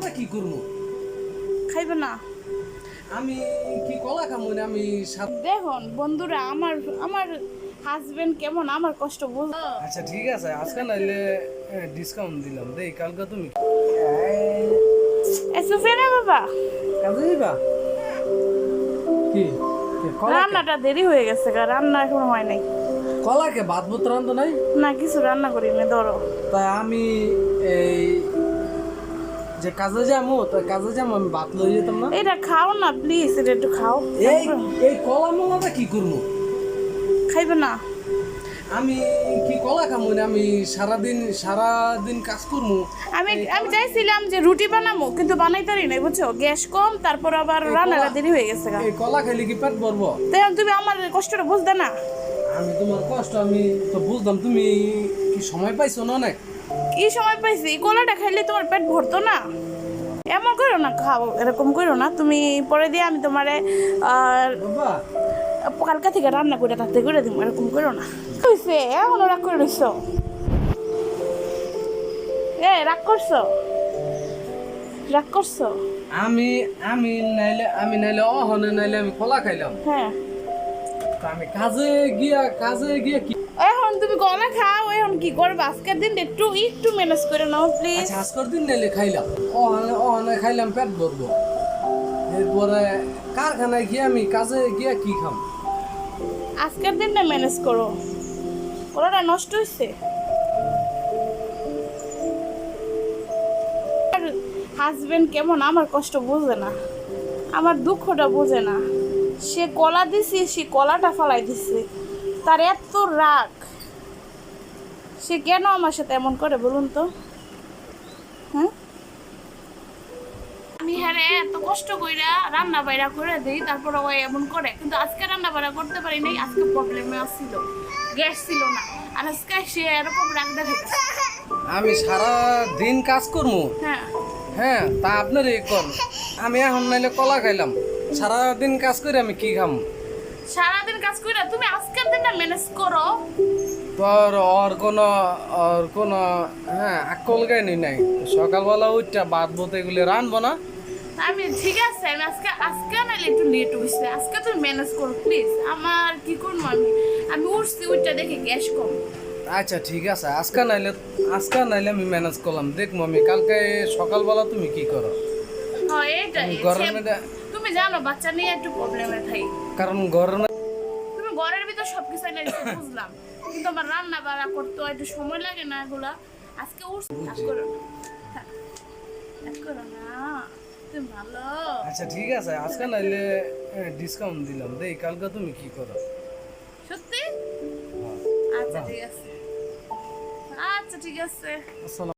মলাটা কি করব? খাইবে না। আমি কি কলা খামো না আমি দেখুন বন্ধুরা আমার আমার হাজবেন্ড কেমন আমার কষ্ট বুঝ আচ্ছা ঠিক আছে আজকে নাইলে ডিসকাউন্ট দিলাম। দেই কালকে তুমি এসো ফেরে বাবা। কাজে যাবা কি? রান্নাটা দেরি হয়ে গেছে গা রান্না এখন হয় নাই। কলাকে ভাত ভুত রান্ধো নাই? না কিছু রান্না করি না ধরো। তাই আমি এই যে কাজে যাব তো কাজে যাব আমি ভাত লই যেতাম না। এটা খাও না প্লিজ এটা একটু খাও। এই এই কলা মলাটা কি করব খাইবে না। আমি কি কলা খামো না আমি সারাদিন সারাদিন কাজ করব আমি আমি চাইছিলাম যে রুটি বানাবো কিন্তু বানাই পারি না বুঝছ? গ্যাস কম তারপর আবার রান্নাটা দেরি হয়ে গেছে গা। এই কলা খাইলে কি পেট ভরবো? তাই তুমি আমার কষ্টটা বুঝতে না। আমি তোমার কষ্ট আমি তো বুঝলাম তুমি কি সময় পাইছো না অনেক কি সময় পাইছি? কলাটা খাইলে তোমার পেট ভরতো না? এমন করো না খাও এরকম করো না। তুমি পরে দিয়ে আমি তোমারে কালকা থেকে রান্না করে তাতে করে দিব এরকম করো না। হয়েছে এখনও রাগ করে রইছ? এ রাগ করছ? রাগ করছ? আমি আমি নাইলে আমি নাইলে অহনে নাইলে আমি কলা খাইলাম। হ্যাঁ। আমি কাজে গিয়া কাজে গিয়া কি এখন তুমি কলা খাও কি করবে? আজকের দিন একটু একটু ম্যানেজ করে নাও প্লিজ আচ্ছা আজকের দিন নাইলে খাইলাম। অহনে খাইলাম পেট ভরবো। এরপরে কারখানায় গিয়ে আমি কাজে গিয়ে কি খাম? আজকের দিনটা ম্যানেজ করো। কলাটা নষ্ট হয়েছে হাজবেন্ড কেমন আমার কষ্ট বোঝে না। আমার দুঃখটা বোঝে না। সে কলা দিছি সে কলাটা ফালাই দিছে। তার এত রাগ। সে কেন আমার সাথে এমন করে বলুন তো? হ্যাঁ? আমি হ্যাঁ রে, এত কষ্ট কইরা রান্না বাইরা করে দিই তারপর ও এমন করে। কিন্তু আজকে রান্না বাইরা করতে পারি নাই আজকে প্রবলেমে আসছিল গ্যাস ছিল না। আর আজকে সে এরকম রাগ আমি সারা দিন কাজ করব হ্যাঁ। হ্যাঁ তা আপনার এ কর। আমি এখন নাইলে কলা খাইলাম। সারা দিন কাজ করে আমি কি খাম? সারাদিন কাজ কইরা তুমি আজকের দিনটা ম্যানেজ করো। তোর ওর কোনো ওর কোনো হ্যাঁ আকল জ্ঞানী নাই। সকালবেলা উঠটা বাদ বতে এগুলি রানবো না। আমি ঠিক আছে আমি আজকে আজকে নাইলে একটু লেট হয়েছে আজকে তুমি ম্যানেজ করো প্লিজ আমার কি করব আমি? আমি উঠছি উঠটা দেখে গ্যাস কম। আচ্ছা ঠিক আছে। আজকে নাইলে আজকে নাইলে আমি ম্যানেজ করলাম। দেখব আমি কালকে সকালবেলা তুমি কি করো? হ্যাঁ এইটাই গরমে তুমি জানো বাচ্চা নিয়ে একটু প্রবলেমে থাকি। কারণ গরমে তুমি ঘরের ভিতর সবকিছু এনে বুঝলাম। কিন্তু আমার রান্না বাড়া করতে একটু সময় লাগে না এগুলা। আজকে উঠছি কাজ করো না। কাজ করো না। তুমি ভালো। আচ্ছা ঠিক আছে। আজকে নাইলে ডিসকাউন্ট দিলাম। দেই কালকে তুমি কি করো? সত্যি? আচ্ছা ঠিক আছে। আচ্ছা ঠিক আছে। আসসালাম।